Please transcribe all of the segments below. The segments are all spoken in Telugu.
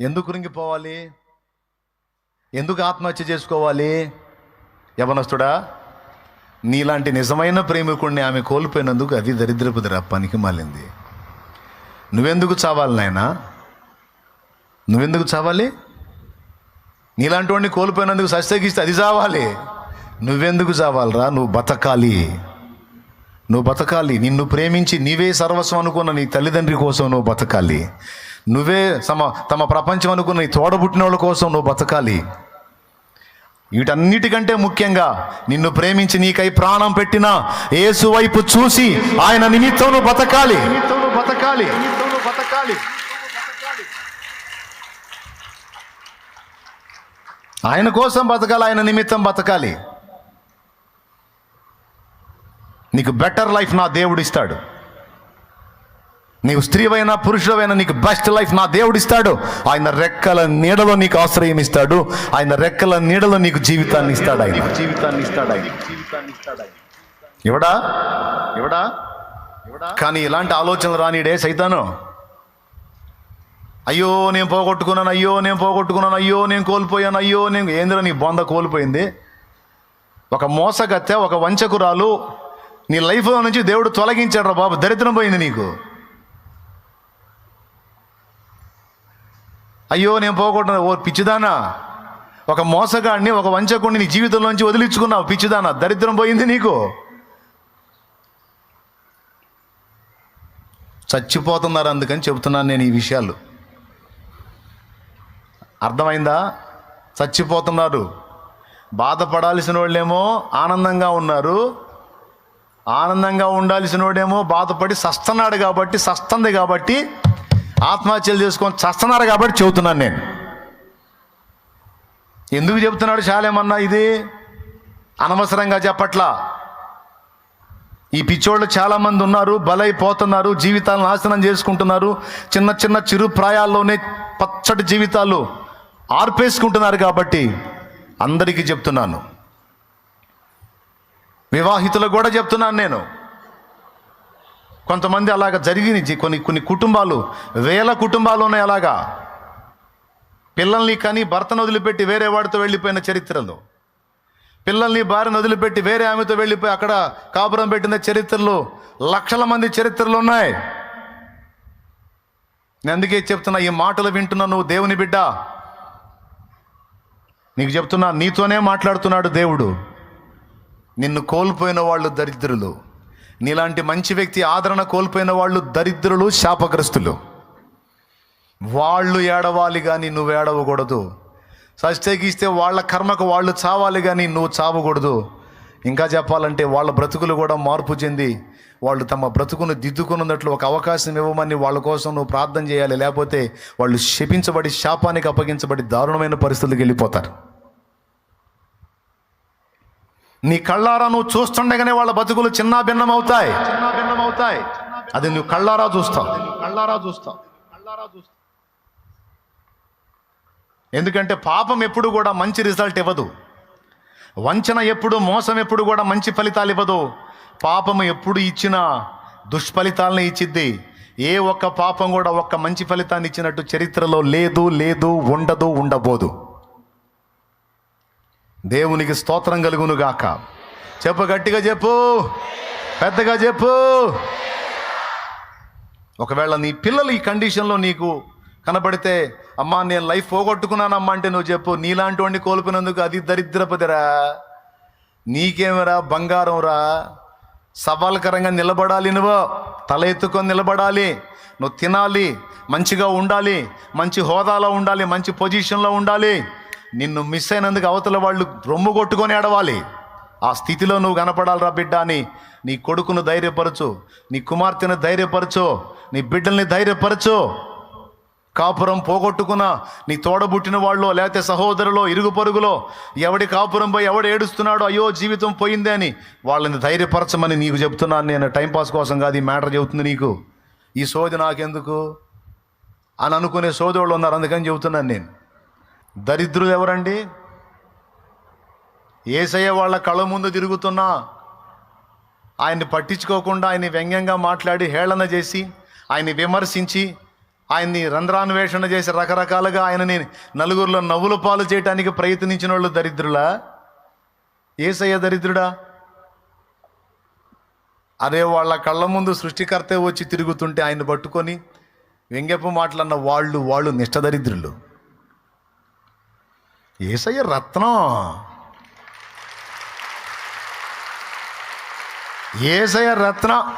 ఎందుకు కృంగిపోవాలి? ఎందుకు ఆత్మహత్య చేసుకోవాలి? యవనస్తుడా నీలాంటి నిజమైన ప్రేమికుడిని ఆమె కోల్పోయినందుకు అది దరిద్రపుదిరా పనికి మాలింది. నువ్వెందుకు చావాలి నాయనా? నువ్వెందుకు చావాలి? నీలాంటి వాడిని కోల్పోయినందుకు సస్తగిస్తే అది చావాలి. నువ్వెందుకు చావాలరా? నువ్వు బతకాలి. నువ్వు బతకాలి. నిన్ను ప్రేమించి నీవే సర్వస్వం అనుకున్న నీ తల్లిదండ్రి కోసం నువ్వు బతకాలి. నువ్వే తమ తమ ప్రపంచం అనుకున్న ఈ తోడబుట్టిన వాళ్ళ కోసం నువ్వు బతకాలి. వీటన్నిటికంటే ముఖ్యంగా నిన్ను ప్రేమించి నీకై ప్రాణం పెట్టిన యేసు వైపు చూసి ఆయన నిమిత్తం నువ్వు బతకాలి. బతకాలి బతకాలి ఆయన కోసం బతకాలి ఆయన నిమిత్తం బతకాలి. నీకు బెటర్ లైఫ్ నా దేవుడు ఇస్తాడు నీవు స్త్రీవైనా పురుషుడైనా నీకు బెస్ట్ లైఫ్ నా దేవుడు ఇస్తాడు ఆయన రెక్కల నీడలో నీకు ఆశ్రయం ఇస్తాడు ఆయన రెక్కల నీడలో నీకు జీవితాన్ని ఇస్తాడు ఆయన. జీవితాన్ని ఇస్తాడు ఆయన జీవితాన్ని ఇస్తాడు ఆయన ఇవడా ఇవడా కానీ ఇలాంటి ఆలోచనలు రానిడే సైతాను. అయ్యో నేను పోగొట్టుకున్నాను అయ్యో నేను పోగొట్టుకున్నాను అయ్యో నేను కోల్పోయాను అయ్యో నేను ఏందిరా నీ బొంద కోల్పోయింది? ఒక మోసగత్తె ఒక వంచకురాలు నీ లైఫ్లో నుంచి దేవుడు తొలగించాడు రా బాబు దరిద్రం పోయింది నీకు. అయ్యో నేను పోకుండా ఓ పిచ్చిదానా. ఒక మోసగాడిని ఒక వంచకుడిని నీ జీవితంలోంచి వదిలించుకున్నావు. పిచ్చిదానా దరిద్రం పోయింది నీకు. చచ్చిపోతున్నారు అందుకని చెబుతున్నాను నేను ఈ విషయాలు. అర్థమైందా? చచ్చిపోతున్నారు. బాధపడాల్సిన వాళ్ళేమో ఆనందంగా ఉన్నారు. ఆనందంగా ఉండాల్సిన వాడేమో బాధపడి సస్తన్నాడు కాబట్టి సస్తంది కాబట్టి ఆత్మహత్యలు చేసుకొని చస్తున్నారు కాబట్టి చెబుతున్నాను నేను. ఎందుకు చెబుతున్నాడు చాలేమన్నా ఇది? అనవసరంగా చెప్పట్లా. ఈ పిచ్చోళ్ళు చాలామంది ఉన్నారు బలైపోతున్నారు జీవితాలను నాశనం చేసుకుంటున్నారు చిన్న చిన్న చిరు ప్రాయాల్లోనే పచ్చటి జీవితాలు ఆర్పేసుకుంటున్నారు కాబట్టి అందరికీ చెప్తున్నాను. వివాహితులకు కూడా చెప్తున్నాను నేను. కొంతమంది అలాగ జరిగినాయి. కొన్ని కొన్ని కుటుంబాలు వేల కుటుంబాలు ఉన్నాయి అలాగా. పిల్లల్ని కానీ భర్తను వదిలిపెట్టి వేరే వాడితో వెళ్ళిపోయిన చరిత్రలు. పిల్లల్ని భార్యను వదిలిపెట్టి వేరే ఆమెతో వెళ్ళిపోయి అక్కడ కాపురం పెట్టిన చరిత్రలు లక్షల మంది చరిత్రలు ఉన్నాయి. నేను అందుకే చెప్తున్నా ఈ మాటలు వింటున్నా నువ్వు దేవుని బిడ్డ. నీకు చెప్తున్నా నీతోనే మాట్లాడుతున్నాడు దేవుడు. నిన్ను కోల్పోయిన వాళ్ళు దరిద్రులు. నీలాంటి మంచి వ్యక్తి ఆదరణ కోల్పోయిన వాళ్ళు దరిద్రులు శాపగ్రస్తులు. వాళ్ళు ఏడవాలి కానీ నువ్వు ఏడవకూడదు. సస్తేగిస్తే వాళ్ళ కర్మకు వాళ్ళు చావాలి కానీ నువ్వు చావకూడదు. ఇంకా చెప్పాలంటే వాళ్ళ బ్రతుకులు కూడా మార్పు చెంది వాళ్ళు తమ బ్రతుకును దిద్దుకున్నట్లు ఒక అవకాశం ఇవ్వమని వాళ్ళ కోసం నువ్వు ప్రార్థన చేయాలి. లేకపోతే వాళ్ళు శపించబడి శాపానికి అప్పగించబడి దారుణమైన పరిస్థితులకు వెళ్ళిపోతారు. నీ కళ్ళారా నువ్వు చూస్తుండగానే వాళ్ళ బతుకులు చిన్న భిన్నం అవుతాయి చిన్న భిన్నం అవుతాయి అది నువ్వు కళ్ళారా చూస్తావు. కళ్ళారా చూస్తావు. కళ్ళారా చూస్తావు ఎందుకంటే పాపం ఎప్పుడు కూడా మంచి రిజల్ట్ ఇవ్వదు. వంచన ఎప్పుడు మోసం ఎప్పుడు కూడా మంచి ఫలితాలు ఇవ్వదు. పాపము ఎప్పుడు ఇచ్చినా దుష్ఫలితాలను ఇచ్చిద్ది. ఏ ఒక్క పాపం కూడా ఒక్క మంచి ఫలితాన్ని ఇచ్చినట్టు చరిత్రలో లేదు లేదు ఉండదు ఉండబోదు. దేవునికి స్తోత్రం కలుగును గాక చెప్పు గట్టిగా చెప్పు. పెద్దగా చెప్పు. ఒకవేళ నీ పిల్లలు ఈ కండిషన్లో నీకు కనబడితే అమ్మా నేను లైఫ్ పోగొట్టుకున్నానమ్మా అంటే నువ్వు చెప్పు. నీలాంటి వాడిని కోల్పోయినందుకు అది దరిద్రపదిరా నీకేమరా బంగారం రా సవాల్కరంగా నిలబడాలి నువ్వు. తల ఎత్తుకొని నిలబడాలి. నువ్వు తినాలి. మంచిగా ఉండాలి. మంచి హోదాలో ఉండాలి. మంచి పొజిషన్లో ఉండాలి. నిన్ను మిస్ అయినందుకు అవతల వాళ్ళు రొమ్ము కొట్టుకొని ఏడవాలి. ఆ స్థితిలో నువ్వు కనపడాలిరా బిడ్డ అని నీ కొడుకును ధైర్యపరచు నీ కుమార్తెను ధైర్యపరచు నీ బిడ్డల్ని ధైర్యపరచు. కాపురం పోగొట్టుకున్న నీ తోడబుట్టిన వాళ్ళు లేకపోతే సహోదరులో ఇరుగు పొరుగులో ఎవడి కాపురం పోయి ఎవడు ఏడుస్తున్నాడో అయ్యో జీవితం పోయిందే అని వాళ్ళని ధైర్యపరచమని నీకు చెప్తున్నాను నేను. టైంపాస్ కోసం కాదు ఈ మ్యాటర్ చెబుతుంది నీకు. ఈ సోది నాకెందుకు? అని అనుకునే సోదరులు ఉన్నారు అందుకని చెబుతున్నాను నేను. దరిద్రులు ఎవరండి? ఏసయ్య వాళ్ళ కళ్ళ ముందు తిరుగుతున్నా ఆయన్ని పట్టించుకోకుండా ఆయన్ని వ్యంగ్యంగా మాట్లాడి హేళన చేసి ఆయన్ని విమర్శించి ఆయన్ని రంధ్రాన్వేషణ చేసి రకరకాలుగా ఆయనని నలుగురిలో నవ్వుల పాలు చేయడానికి ప్రయత్నించిన వాళ్ళు దరిద్రులా? ఏసయ్య దరిద్రుడా? అదే వాళ్ళ కళ్ళ ముందు సృష్టికర్తే వచ్చి తిరుగుతుంటే ఆయన పట్టుకొని వ్యంగ్యపు మాటలన్న వాళ్ళు వాళ్ళు నిష్టదరిద్రులు ఏసయ్య రత్నం. ఏసయ్య రత్నం.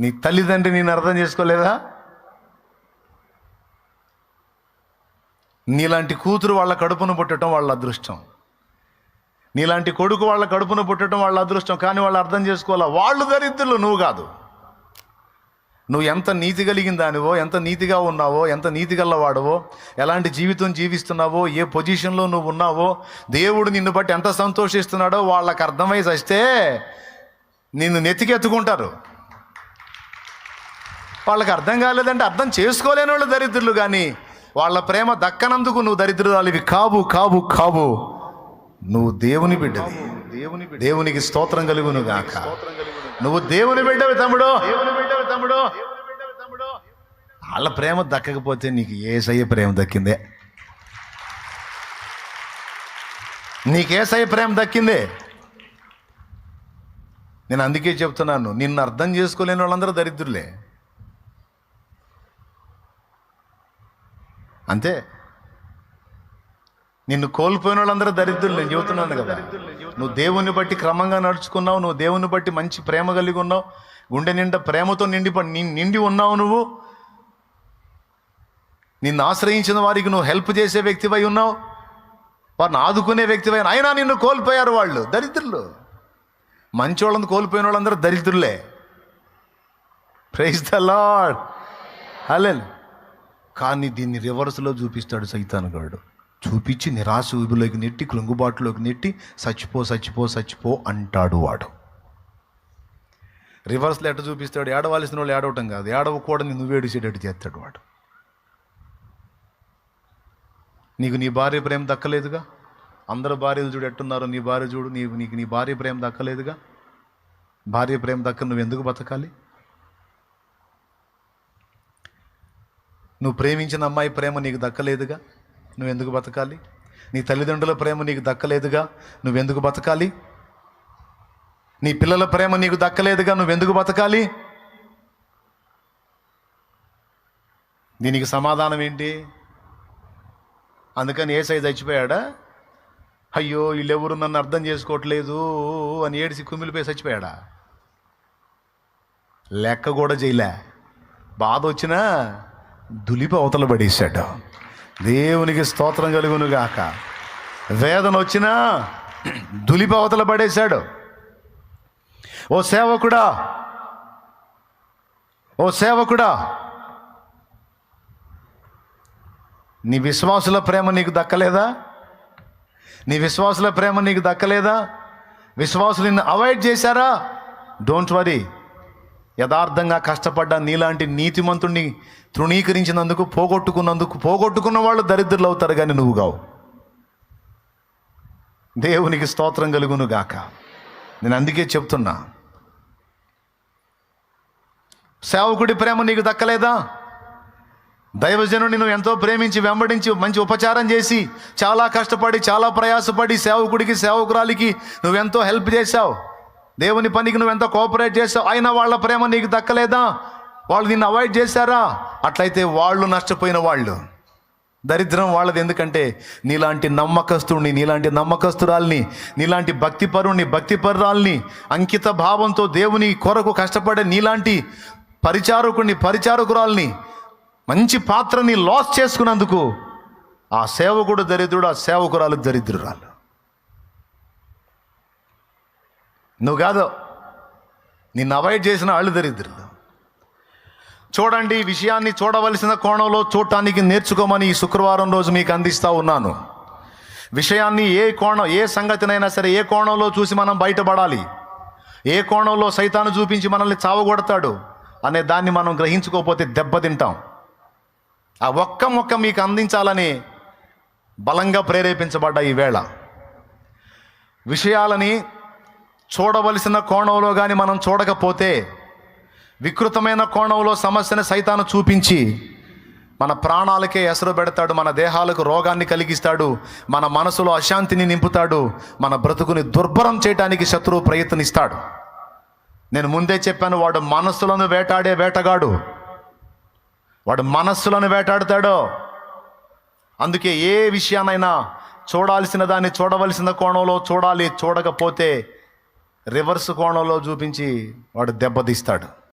నీ తల్లిదండ్రి నేను అర్థం చేసుకోలేదా? నీలాంటి కూతురు వాళ్ళ కడుపును పుట్టడం వాళ్ళ అదృష్టం. నీలాంటి కొడుకు వాళ్ళ కడుపును పుట్టడం వాళ్ళ అదృష్టం. కానీ వాళ్ళు అర్థం చేసుకోవాలా? వాళ్ళు దరిద్రులు నువ్వు కాదు. నువ్వు ఎంత నీతి కలిగిన దానివో ఎంత నీతిగా ఉన్నావో ఎంత నీతి గల్లవాడవో ఎలాంటి జీవితం జీవిస్తున్నావో ఏ పొజిషన్లో నువ్వు ఉన్నావో దేవుడు నిన్ను బట్టి ఎంత సంతోషిస్తున్నాడో వాళ్ళకి అర్థమై చస్తే నిన్ను నెత్తికెత్తుకుంటారు. వాళ్ళకి అర్థం కాలేదంటే అర్థం చేసుకోలేని వాళ్ళు దరిద్రులు కానీ వాళ్ళ ప్రేమ దక్కనందుకు నువ్వు దరిద్రురాలివి. కావు కావు కావు. నువ్వు దేవుని బిడ్డవి. దేవుని దేవునికి స్తోత్రం కలుగును గాక. నువ్వు దేవుని బిడ్డవి తమ్ముడు. తమ్ముడు. వాళ్ళ ప్రేమ దక్కకపోతే నీకు ఏసయ్య ప్రేమ దక్కిందే? నీకేసయ్య ప్రేమ దక్కిందే? నేను అందుకే చెప్తున్నాను నిన్ను అర్థం చేసుకోలేని వాళ్ళందరూ దరిద్రులే. అంతే? నిన్ను కోల్పోయిన వాళ్ళందరూ దరిద్రులు నేను చెబుతున్నాను కదా. నువ్వు దేవుని బట్టి క్రమంగా నడుచుకున్నావు నువ్వు దేవుని బట్టి మంచి ప్రేమ కలిగి ఉన్నావు. గుండె నిండా ప్రేమతో నిండి ప- నిండి ఉన్నావు నువ్వు. నిన్ను ఆశ్రయించిన వారికి నువ్వు హెల్ప్ చేసే వ్యక్తివై ఉన్నావు. వారిని ఆదుకునే వ్యక్తివై అయినా నిన్ను కోల్పోయారు వాళ్ళు దరిద్రులు. మంచి వాళ్ళని కోల్పోయిన వాళ్ళందరూ దరిద్రులే. ప్రైజ్ ద లాడ్ హలే కానీ దీన్ని రివర్స్లో చూపిస్తాడు సైతానుగాడు చూపించి నిరాశ ఊబిలోకి నెట్టి కృంగుబాటులోకి నెట్టి చచ్చిపో చచ్చిపో చచ్చిపో అంటాడు వాడు. రివర్స్లో ఎట్ట చూపిస్తాడు. ఏడవలసిన వాళ్ళు ఏడవటం కాదు. ఏడవకూడని నువ్వు ఏడిసేటట్టు చేస్తాడు వాడు. నీకు నీ భార్య ప్రేమ దక్కలేదుగా? అందరు భార్యలు చూడు ఎట్టున్నారో నీ భార్య చూడు. నీకు నీకు నీ భార్య ప్రేమ దక్కలేదుగా? భార్య ప్రేమ దక్క నువ్వు ఎందుకు బతకాలి? నువ్వు ప్రేమించిన అమ్మాయి ప్రేమ నీకు దక్కలేదుగా? నువ్వెందుకు బతకాలి? నీ తల్లిదండ్రుల ప్రేమ నీకు దక్కలేదుగా? నువ్వెందుకు బతకాలి? నీ పిల్లల ప్రేమ నీకు దక్కలేదుగా నువ్వెందుకు బతకాలి? దీనికి సమాధానం ఏంటి? అందుకని ఏసై చచ్చిపోయాడా? అయ్యో వీళ్ళెవరు నన్ను అర్థం చేసుకోవట్లేదు అని ఏడిసి కుమిలిపోయి చచ్చిపోయాడా? లెక్క కూడా చేయలే. బాధ వచ్చినా దులిపి అవతల పడేశాడు. దేవునికి స్తోత్రం కలుగును గాక వేదన వచ్చినా దులిపి అవతల పడేశాడు. ఓ సేవకుడా! ఓ సేవకుడా! నీ విశ్వాసుల ప్రేమ నీకు దక్కలేదా? నీ విశ్వాసుల ప్రేమ నీకు దక్కలేదా? విశ్వాసులు నిన్ను అవాయిడ్ చేశారా? డోంట్ వరీ యథార్థంగా కష్టపడ్డ నీలాంటి నీతిమంతుణ్ణి తృణీకరించినందుకు పోగొట్టుకున్నందుకు పోగొట్టుకున్న వాళ్ళు దరిద్రులు అవుతారు కానీ నువ్వు కావు. దేవునికి స్తోత్రం కలుగును గాక. నేను అందుకే చెప్తున్నా సేవకుడి ప్రేమ నీకు దక్కలేదా? దైవజనుడిని నువ్వు ఎంతో ప్రేమించి వెంబడించి మంచి ఉపచారం చేసి చాలా కష్టపడి చాలా ప్రయాసపడి సేవకుడికి సేవకురాలికి నువ్వెంతో హెల్ప్ చేశావు. దేవుని పనికి నువ్వెంతో కోఆపరేట్ చేసావు అయినా వాళ్ళ ప్రేమ నీకు దక్కలేదా? వాళ్ళు నిన్ను అవాయిడ్ చేశారా? అట్లయితే వాళ్ళు నష్టపోయిన వాళ్ళు. దరిద్రం వాళ్ళది ఎందుకంటే నీలాంటి నమ్మకస్తుడిని నీలాంటి నమ్మకస్తురాల్ని నీలాంటి భక్తిపరుణ్ణి భక్తిపరురాల్ని అంకిత భావంతో దేవుని కొరకు కష్టపడే నీలాంటి పరిచారకుడిని పరిచారకురాల్ని మంచి పాత్రని లాస్ చేసుకున్నందుకు ఆ సేవకుడు దరిద్రుడు ఆ సేవకురాలు దరిద్రురాలు. నువ్వు కాదు నిన్ను అవాయిడ్ చేసిన వాళ్ళు దరిద్రులు. చూడండి ఈ విషయాన్ని చూడవలసిన కోణంలో చూడటానికి నేర్చుకోమని ఈ శుక్రవారం రోజు మీకు అందిస్తూ ఉన్నాను. విషయాన్ని ఏ కోణం ఏ సంగతినైనా సరే ఏ కోణంలో చూసి మనం బయటపడాలి. ఏ కోణంలో సైతాను చూపించి మనల్ని చావగొడతాడు. అనే దాన్ని మనం గ్రహించుకోకపోతే దెబ్బతింటాం. ఆ ఒక్క మొక్క మీకు అందించాలని బలంగా ప్రేరేపించబడ్డ ఈ వేళ. విషయాలని చూడవలసిన కోణంలో కానీ మనం చూడకపోతే వికృతమైన కోణంలో సమస్యను సైతాను చూపించి మన ప్రాణాలకే ఎసరు పెడతాడు మన దేహాలకు రోగాన్ని కలిగిస్తాడు మన మనసులో అశాంతిని నింపుతాడు మన బ్రతుకుని దుర్భరం చేయడానికి శత్రువు ప్రయత్నిస్తాడు. నేను ముందే చెప్పాను వాడు మనస్సులను వేటాడే వేటగాడు. వాడు మనస్సులను వేటాడతాడు. అందుకే ఏ విషయానైనా చూడాల్సిన దాన్ని చూడవలసిన కోణంలో చూడాలి చూడకపోతే రివర్స్ కోణంలో చూపించి వాడు దెబ్బతీస్తాడు.